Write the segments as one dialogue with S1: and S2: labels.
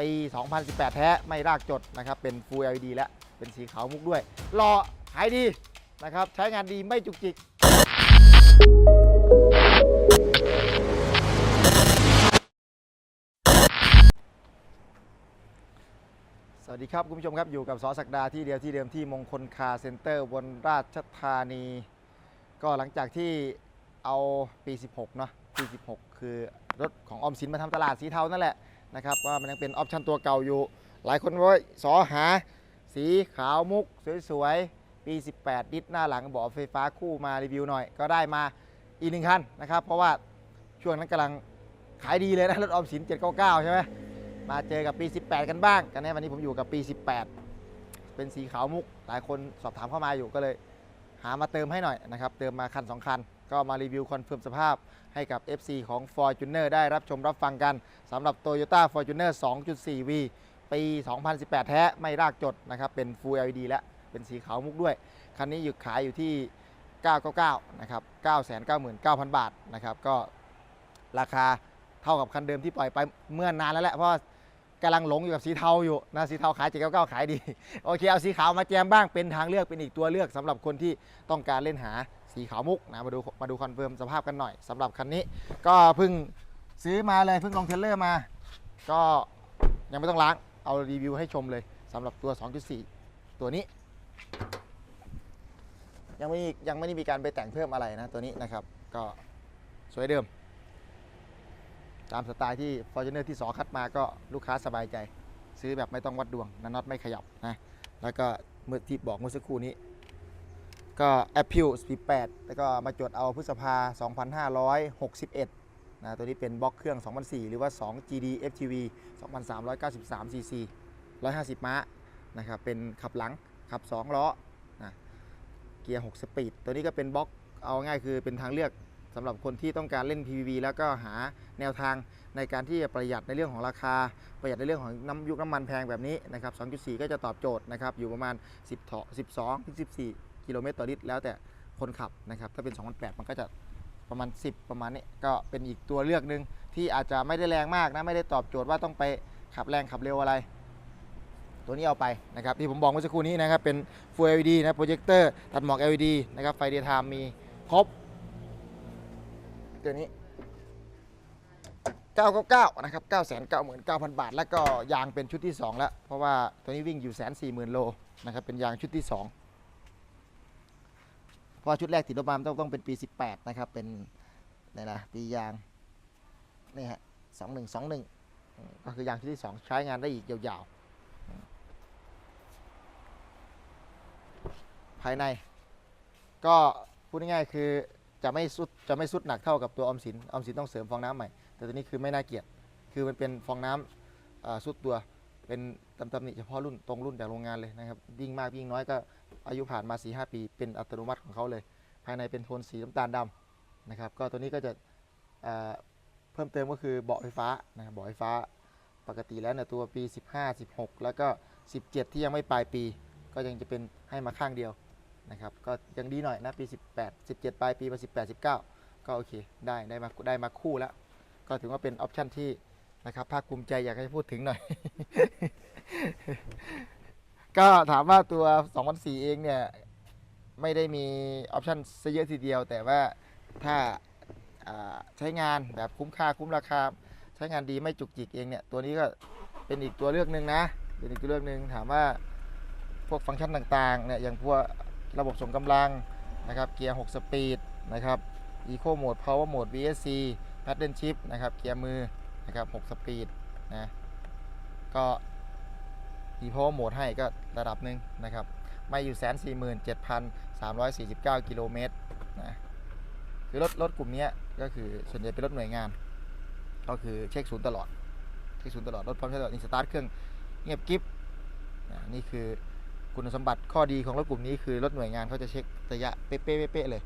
S1: ปี 2018 แท้ไม่รากจดนะครับ เป็น Full LED แล้วเป็นสีขาวมุกด้วยรอหายดีนะครับ ใช้งานดีไม่จุกจิก สวัสดีครับ คุณผู้ชมครับ อยู่กับสอศักดาที่เดียวที่เดิมที่มงคลคาร์เซ็นเตอร์บนราชธานี ก็หลังจากที่เอาปี 16 เนาะปี 16 คือรถของออมสินมาทำตลาดสีเทานั่นแหละ นะครับว่ามันยังเป็นออปชันตัวเก่าอยู่ หลายคนว่าสอหา สีขาวมุก สวยๆ ปี 18 ดิสหน้าหลังเบอกไฟฟ้าคู่มารีวิวหน่อย ก็ได้มาอีกหนึ่งคันนะครับ เพราะว่าช่วงนั้นกำลังขายดีเลยนะรถออมสิน 799 ใช่ไหมมาเจอกับปี 18 กันบ้างกันแน่วันนี้ผมอยู่กับปี 18 เป็นสีขาวมุก หลายคนสอบถามเข้ามาอยู่ก็เลย หามาเติมให้หน่อยนะครับเติมมาคัน2คัน ก็มารีวิวคอนเฟิร์มสภาพให้กับ FC ของ Fortuner ได้รับชมรับฟังกันสำหรับ Toyota Fortuner 2.4V ปี 2018 แท้ไม่รากจดนะครับเป็น Full LED แล้วเป็นสีขาวมุกด้วย คันนี้อยู่ขายอยู่ที่ 999 นะครับ 999,000 บาทนะครับก็ราคาเท่ากับคันเดิมที่ปล่อยไปเมื่อนานแล้วแหละเพราะกำลังหลงอยู่กับสีเทาอยู่นะสีเทาขาย799ขายดี โอเค เอาสีขาวมาแจมบ้างเป็นทางเลือกเป็นอีกตัวเลือกสำหรับคนที่ต้องการเล่นหา สีขาวมุกนะมาดูมาดูคอนเฟิร์มสภาพกันหน่อยสำหรับคันนี้ ก็เพิ่งซื้อมาเลยเพิ่งลงเทเลอร์มา ก็ยังไม่ต้องล้างเอารีวิวให้ชมเลยสำหรับตัว 2.4 ตัวนี้ ยังไม่ยังไม่ได้มีการไปแต่งเพิ่มอะไรนะตัวนี้นะครับ ก็สวยเดิม ตามสไตล์ที่ Fortuner ที่สอคัดมาก็ลูกค้าสบายใจ ซื้อแบบไม่ต้องวัดดวงนะน็อตไม่ขยับนะแล้วก็เมื่อที่บอกเมื่อสักครู่นี้ ก็ Appeal Speed 8แล้วก็มาจดเอาพฤษภา 2561นะตัวนี้เป็นบล็อกเครื่อง 2004 หรือว่า 2 GD FTV 2393 cc 150 ม้านะครับเป็นขับหลัง ขับ 2 ล้อนะเกียร์ 6 สปีด ตัวนี้ก็เป็นบล็อกเอาง่ายคือเป็นทางเลือกสำหรับคนที่ต้องการเล่น PVV แล้วก็หาแนวทางในการที่จะประหยัดในเรื่องของราคา ประหยัดในเรื่องของน้ำยุคน้ำมันแพงแบบนี้นะครับ 2.4 ก็จะตอบโจทย์นะครับ อยู่ประมาณ 10เถาะ12ถึง14 กิโลเมตรต่อลิตรแล้วแต่คนขับนะครับถ้าเป็น 2008 มันก็จะประมาณ 10 ประมาณนี้ก็เป็นอีกตัวเลือกหนึ่งที่อาจจะไม่ได้แรงมากนะไม่ได้ตอบโจทย์ว่าต้องไปขับแรงขับเร็วอะไร ตัวนี้เอาไปนะครับที่ผมบอกเมื่อสักครู่นี้นะครับเป็น Full LED นะโปรเจคเตอร์ตัดหมอก LED นะครับไฟเดย์ไทม์มีครบตัวนี้ 999 นะครับ 999,000 บาท แล้วก็ยางเป็นชุดที่ 2 แล้ว เพราะว่าตัวนี้วิ่งอยู่แสนสี่หมื่นโลนะครับเป็นยางชุดที่ 2 เพราะชุดแรกติดรถมามต้องต้องเป็นปี 18 นะครับ เป็นนี่นะปียางนี่ฮะ2121อืมก็คือยางชุดที่2ใช้งานได้อีกยาวๆ ภายใน ก็พูดง่ายๆคือจะไม่สุดจะไม่สุดหนักเท่ากับตัวออมสินออมสินต้องเสริมฟองน้ำใหม่ แต่ตัวนี้คือไม่น่าเกลียดคือมันเป็นฟองน้ำอ่าสุดตัวเป็นตำตำหนิเฉพาะรุ่นตรงรุ่นจากโรงงานเลยนะครับยิ่งมากยิ่งน้อยก็ อายุผ่านมา4-5ปีเป็นอัตโนมัติของเขาเลย ภายในเป็นโทนสีน้ำตาลดำนะครับ ก็ตัวนี้ก็จะเพิ่มเติมก็คือเบาะไฟฟ้านะครับเบาะไฟฟ้าปกติแล้วเนี่ยตัวปี 15 16 แล้วก็ 17 ที่ยังไม่ปลายปี ก็ยังจะเป็นให้มาข้างเดียวนะครับก็ยังดีหน่อยนะปี 18 17 ปลายปีมา18 19 ก็โอเคได้ได้มาได้มาคู่แล้ว ก็ถือว่าเป็นออปชันที่นะครับภาคภูมิใจอยากให้พูดถึงหน่อย ก็ถามว่าตัว2004เองเนี่ย ไม่ได้มีออปชันซะเยอะทีเดียว แต่ว่าถ้าใช้งานแบบคุ้มค่าคุ้มราคา ใช้งานดีไม่จุกจิกเองเนี่ย ตัวนี้ก็เป็นอีกตัวเลือกหนึ่งนะ เป็นอีกตัวเลือกหนึ่งถามว่าพวกฟังก์ชันต่างๆเนี่ยอย่างพวกระบบส่งกำลังนะครับเกียร์ 6 สปีดนะครับ Eco Mode Power Mode VSC Paddle Shift นะครับเกียร์มือนะครับ 6 สปีดนะก็ มี Power Mode ให้ก็ระดับหนึ่งนะครับ ไม่อยู่แสนสี่หมื่นเจ็ดพันสามร้อยสี่สิบเก้ากิโลเมตรนะคือรถรถกลุ่มนี้ก็คือส่วนใหญ่เป็นรถหน่วยงาน ก็คือเช็คศูนย์ตลอดเช็คศูนย์ตลอดรถพร้อมใช้ตลอดนี่สตาร์ทเครื่องเงียบกิฟนะนี่คือคุณสมบัติข้อดีของรถกลุ่มนี้คือรถหน่วยงานเขาจะเช็คระยะเป๊ะๆเป๊ะๆเลย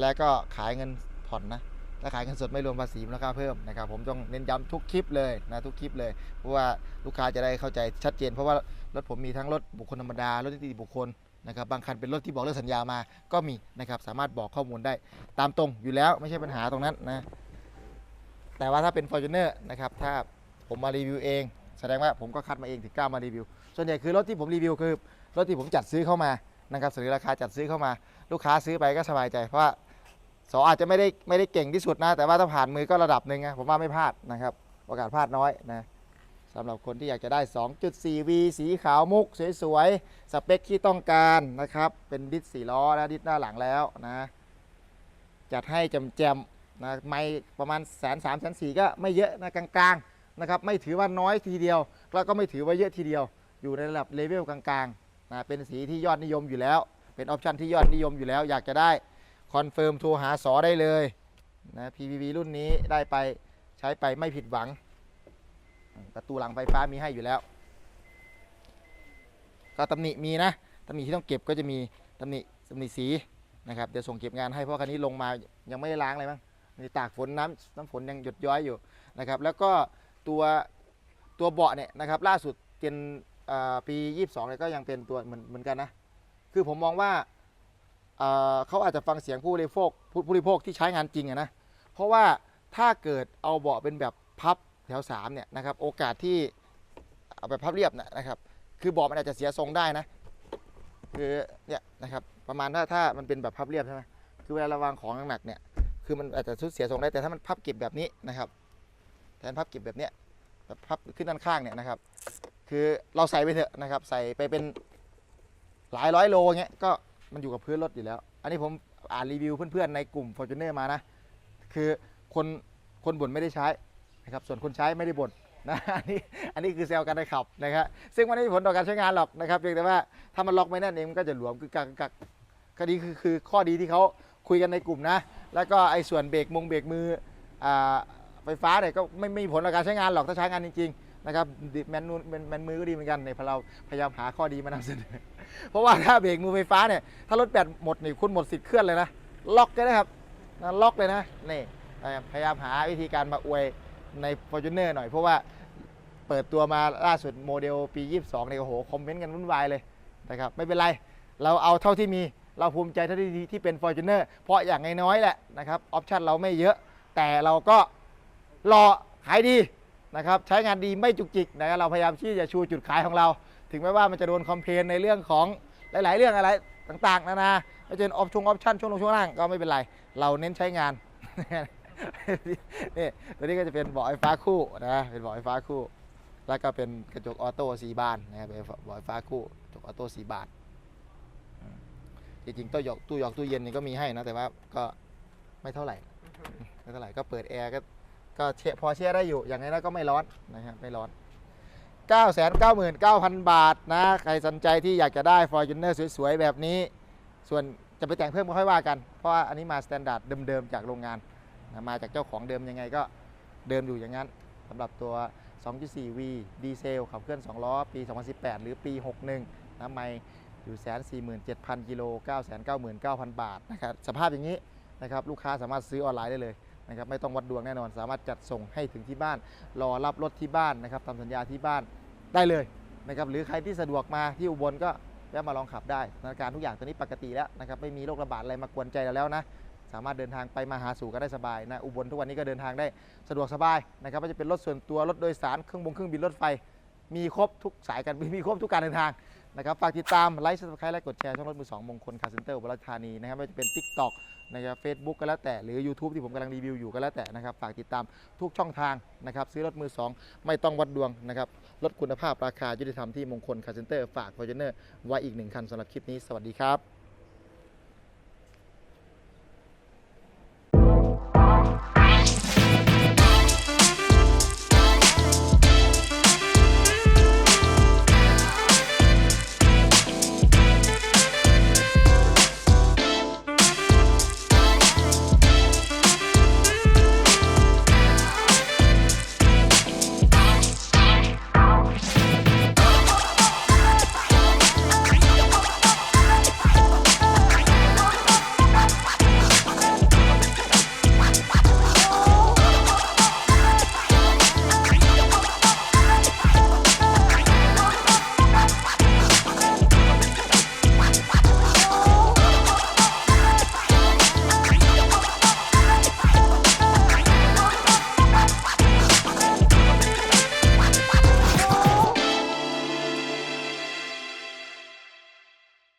S1: แล้วก็ขายเงินผ่อนนะ ถ้าขายเงินสดไม่รวมภาษีมูลค่าเพิ่มนะครับผมต้องเน้นย้ำทุกคลิปเลยนะทุกคลิปเลยเพราะว่าลูกค้าจะได้เข้าใจชัดเจน เพราะว่ารถผมมีทั้งรถบุคคลธรรมดารถนิติบุคคลนะครับบางคันเป็นรถที่บอกเลิกสัญญามาก็มีนะครับสามารถบอกข้อมูลได้ตามตรงอยู่แล้วไม่ใช่ปัญหาตรงนั้นนะแต่ว่าถ้าเป็น Fortuner นะครับถ้าผมมารีวิวเอง แสดงว่าผมก็คัดมาเองถึงกล้ามารีวิว ส่วนใหญ่คือรถที่ผมรีวิวคือรถที่ผมจัดซื้อเข้ามานะครับเสนอราคาจัดซื้อเข้ามา ลูกค้าซื้อไปก็สบายใจเพราะว่า สออาจจะไม่ได้ไม่ได้เก่งที่สุดนะ แต่ว่าถ้าผ่านมือก็ระดับหนึ่งนะผมว่าไม่พลาดนะครับโอกาสพลาดน้อยนะสำหรับคนที่อยากจะได้ 2.4V สีขาวมุก สวยๆ สเปคที่ต้องการนะครับ เป็นดิสสี่ล้อนะดิสหน้าหลังแล้วนะ จัดให้แจมๆนะไม่ประมาณแสนสามแสนสี่ก็ไม่เยอะนะกลางๆนะครับ ไม่ถือว่าน้อยทีเดียว แล้วก็ไม่ถือว่าเยอะทีเดียว อยู่ในระดับเลเวลกลางๆนะเป็นสีที่ยอดนิยมอยู่แล้ว เป็นออปชันที่ยอดนิยมอยู่แล้ว อยากจะได้ คอนเฟิร์มโทรหาสอได้เลยนะ PVV รุ่นนี้ได้ไปใช้ไปไม่ผิดหวัง ประตูหลังไฟฟ้ามีให้อยู่แล้ว ก็ตำหนิมีนะตำหนิที่ต้องเก็บก็จะมีตำหนิตำหนิสีนะครับเดี๋ยวส่งเก็บงานให้เพราะคันนี้ลงมายังไม่ได้ล้างเลยมั้งมีตากฝนน้ำน้ำฝนยังหยดย้อยอยู่นะครับ แล้วก็ตัวตัวเบาะเนี่ยนะครับ ล่าสุดเจนอ่าปี 22เนี่ยก็ยังเป็นตัวเหมือนเหมือนกันนะ คือผมมองว่า เขาอาจจะฟังเสียงผู้บริโภคผู้บริโภคที่ใช้งานจริงอะนะเพราะว่าถ้าเกิดเอาเบาะเป็นแบบพับแถว3เนี่ยนะครับโอกาสที่เอาแบบพับเรียบนะนะครับคือเบาะมันอาจจะเสียทรงได้นะคือเนี่ยนะครับประมาณถ้าถ้ามันเป็นแบบพับเรียบใช่ไหมคือเวลาราวางของหนักๆเนี่ยคือมันอาจจะสุดเสียทรงได้แต่ถ้ามันพับเก็บแบบนี้นะครับแทนพับเก็บแบบเนี้ยแบบพับขึ้นด้านข้างเนี่ยนะครับ คือเราใส่ไปเถอะนะครับ ใส่ไปเป็นหลายร้อยโลเงี้ยก็ มันอยู่กับพื้นรถอยู่แล้ว อันนี้ผมอ่านรีวิวเพื่อนๆในกลุ่ม Fortuner มานะ คือคนคนบ่นไม่ได้ใช้นะครับ ส่วนคนใช้ไม่ได้บ่นนะอันนี้อันนี้คือเซลล์การได้ขับนะครับซึ่งมันไม่มีผลต่อการใช้งานหรอกนะครับเพียงแต่ว่าถ้ามันล็อกไม่แน่นเองมันก็จะหลวมคือกักกักคดีคือคือข้อดีที่เขาคุยกันในกลุ่มนะ แล้วก็ไอ้ส่วนเบรกมงเบรกมืออ่าไฟฟ้าเนี่ยก็ไม่ไม่มีผลต่อการใช้งานหรอกถ้าใช้งานจริงๆ นะครับแมนนูแมนแมนมือก็ดีเหมือนกันในพเราพยายามหาข้อดีมานำเสนอเพราะว่าถ้าเบรกมือไฟฟ้าเนี่ยถ้ารถแบตหมดนี่คุณหมดสิทธิ์เคลื่อนเลยนะล็อกเลยนะครับนะล็อกเลยนะนี่พยายามหาวิธีการมาอวยใน f o r t u n e r หน่อยเพราะว่าเปิดตัวมาล่าสุดโมเดลปี 22เนี่ยโอ้โหคอมเมนต์กันวุ่นวายเลยนะครับไม่เป็นไร เราเอาเท่าที่มีเราภูมิใจเท่าที่ที่เป็น f o r t u n e r เพราะอย่างน้อยๆแหละนะครับออปชันเราไม่เยอะ แต่เราก็รอขายดี นะครับใช้งานดีไม่จุกจิกนะครับเราพยายามที่จะชูจุดขายของเรา ถึงแม้ว่ามันจะโดนคอมเพลนในเรื่องของหลาย ๆ เรื่องอะไรต่าง ๆ นานาไม่ว่าจะเป็นออปชั่นออปชั่นช่วงลงช่วงล่างก็ไม่เป็นไร เราเน้นใช้งาน นี่ตัวนี้ก็จะเป็นเบาะไฟฟ้าคู่นะเป็นเบาะไฟฟ้าคู่ แล้วก็เป็นกระจกออโต้สีบานนะครับเป็นเบาะไฟฟ้าคู่กระจกออโต้สีบานจริงๆตู้หยอกตู้หยอกตู้เย็นนี่ก็มีให้นะแต่ว่าก็ไม่เท่าไหร่ไม่เท่าไหร่ก็เปิดแอร์ก็ ก็เชพอเชื่อได้อยู่อย่างนี้นก็ไม่ร้อนนะครับไม่ร้อน999,000 บาทนะใครสนใจที่อยากจะได้ Fortuner สวยๆ แบบนี้ ส่วนจะไปแต่งเพิ่มก็ค่อยว่ากัน เพราะว่าอันนี้มาสแตนดาร์ดเดิมๆ จากโรงงานนะมาจากเจ้าของเดิมยังไงก็เดิมอยู่อย่างนั้นสำหรับตัว 2.4V ดีเซลขับเคลื่อน 2 ล้อ ปี 2018 หรือปี 61นะไม่อยู่แสน47,000กิโล999,000บาทนะครับสภาพอย่างนี้นะครับลูกค้าสามารถซื้อออนไลน์ได้เลย นะครับไม่ต้องวัดดวงแน่นอน สามารถจัดส่งให้ถึงที่บ้าน รอรับรถที่บ้านนะครับทำสัญญาที่บ้านได้เลยนะครับหรือใครที่สะดวกมาที่อุบลก็แวะมาลองขับได้สถานการณ์ทุกอย่างตอนนี้ปกติแล้วนะครับไม่มีโรคระบาดอะไรมากวนใจเราแล้วนะสามารถเดินทางไปมาหาสู่กันได้สบายนะอุบลทุกวันนี้ก็เดินทางได้สะดวกสบายนะครับไม่ว่าจะเป็นรถส่วนตัวรถโดยสารเครื่องบงเครื่องบินรถไฟ มีครบทุกสายการบินมีครบทุกการเดินทาง นะครับฝากติดตามไลค์ซับสไครต์และกดแชร์ช่องรถมือสองมงคลคาร์เซ็นเตอร์อุบลราชธานีนะครับไม่ว่าจะเป็น TikTok นะครับเฟซบุ๊กก็แล้วแต่หรือ YouTube ที่ผมกำลังรีวิวอยู่ก็แล้วแต่นะครับฝากติดตามทุกช่องทางนะครับซื้อรถมือสองไม่ต้องวัดดวงนะครับลดคุณภาพราคายุติธรรมที่มงคลคาร์เซ็นเตอร์ฝาก f o r t u n e r ไว้อีกหนึ่งคันสำหรับคลิปนี้สวัสดีครับ